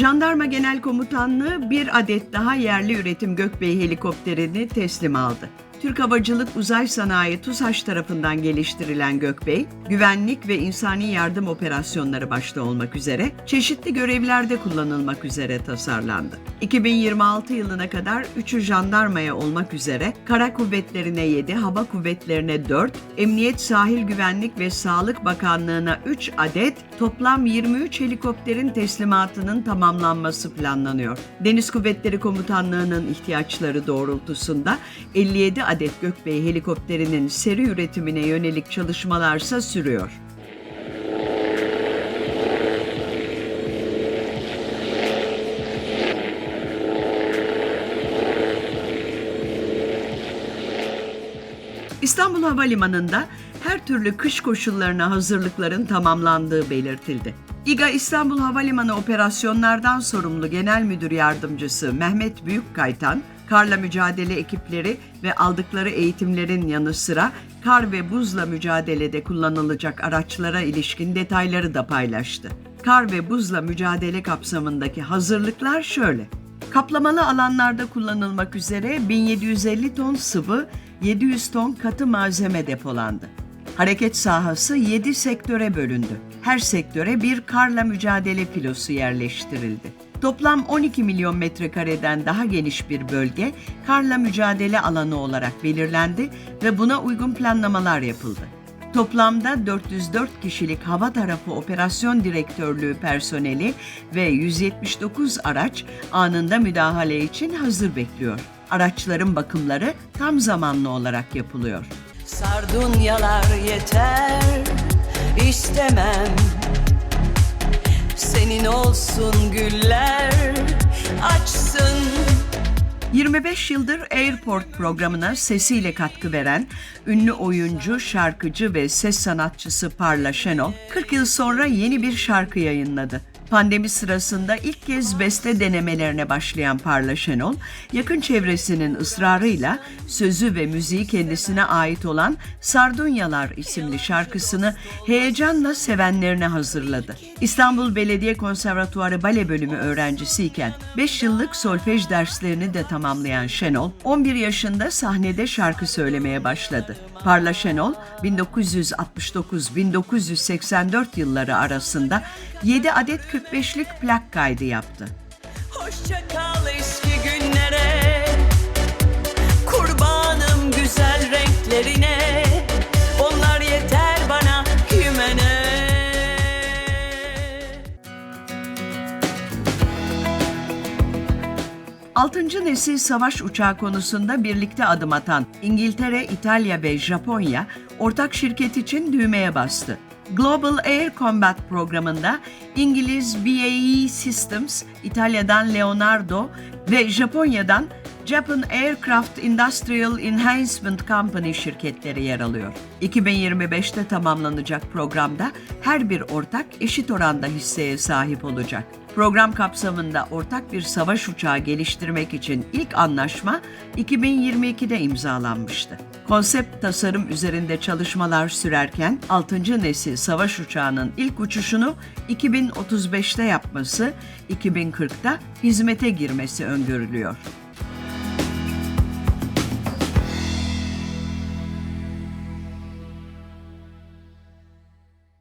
Jandarma Genel Komutanlığı bir adet daha yerli üretim Gökbey helikopterini teslim aldı. Türk Havacılık Uzay Sanayi TUSAŞ tarafından geliştirilen Gökbey, güvenlik ve insani yardım operasyonları başta olmak üzere çeşitli görevlerde kullanılmak üzere tasarlandı. 2026 yılına kadar 3'ü jandarmaya olmak üzere kara kuvvetlerine 7, hava kuvvetlerine 4, Emniyet Sahil Güvenlik ve Sağlık Bakanlığı'na 3 adet toplam 23 helikopterin teslimatının tamamlanması planlanıyor. Deniz Kuvvetleri Komutanlığı'nın ihtiyaçları doğrultusunda 57 adet Gökbey helikopterinin seri üretimine yönelik çalışmalarsa sürüyor. İstanbul Havalimanı'nda her türlü kış koşullarına hazırlıkların tamamlandığı belirtildi. İGA İstanbul Havalimanı operasyonlardan sorumlu Genel Müdür Yardımcısı Mehmet Büyükkaytan, karla mücadele ekipleri ve aldıkları eğitimlerin yanı sıra kar ve buzla mücadelede kullanılacak araçlara ilişkin detayları da paylaştı. Kar ve buzla mücadele kapsamındaki hazırlıklar şöyle. Kaplamalı alanlarda kullanılmak üzere 1750 ton sıvı, 700 ton katı malzeme depolandı. Hareket sahası 7 sektöre bölündü. Her sektöre bir karla mücadele filosu yerleştirildi. Toplam 12 milyon metrekareden daha geniş bir bölge karla mücadele alanı olarak belirlendi ve buna uygun planlamalar yapıldı. Toplamda 404 kişilik hava tarafı operasyon direktörlüğü personeli ve 179 araç anında müdahale için hazır bekliyor. Araçların bakımları tam zamanlı olarak yapılıyor. Sardunyalar yeter istemem Senin olsun güller açsın 25 yıldır Airport programına sesiyle katkı veren ünlü oyuncu, şarkıcı ve ses sanatçısı Parla Şenol, 40 yıl sonra yeni bir şarkı yayınladı. Pandemi sırasında ilk kez beste denemelerine başlayan Parla Şenol, yakın çevresinin ısrarıyla sözü ve müziği kendisine ait olan Sardunyalar isimli şarkısını heyecanla sevenlerine hazırladı. İstanbul Belediye Konservatuarı Bale Bölümü öğrencisiyken 5 yıllık solfej derslerini de tamamlayan Şenol, 11 yaşında sahnede şarkı söylemeye başladı. Parla Şenol, 1969-1984 yılları arasında 7 adet 45'lik plak kaydı yaptı. Hoşça kal eski günlere Kurbanım güzel renklerine Onlar yeter bana hümene Altıncı nesil savaş uçağı konusunda birlikte adım atan İngiltere, İtalya ve Japonya ortak şirket için düğmeye bastı. Global Air Combat programında İngiliz BAE Systems, İtalya'dan Leonardo ve Japonya'dan Japan Aircraft Industrial Enhancement Company şirketleri yer alıyor. 2025'te tamamlanacak programda her bir ortak eşit oranda hisseye sahip olacak. Program kapsamında ortak bir savaş uçağı geliştirmek için ilk anlaşma 2022'de imzalanmıştı. Konsept tasarım üzerinde çalışmalar sürerken 6. nesil savaş uçağının ilk uçuşunu 2035'te yapması, 2040'da hizmete girmesi öngörülüyor.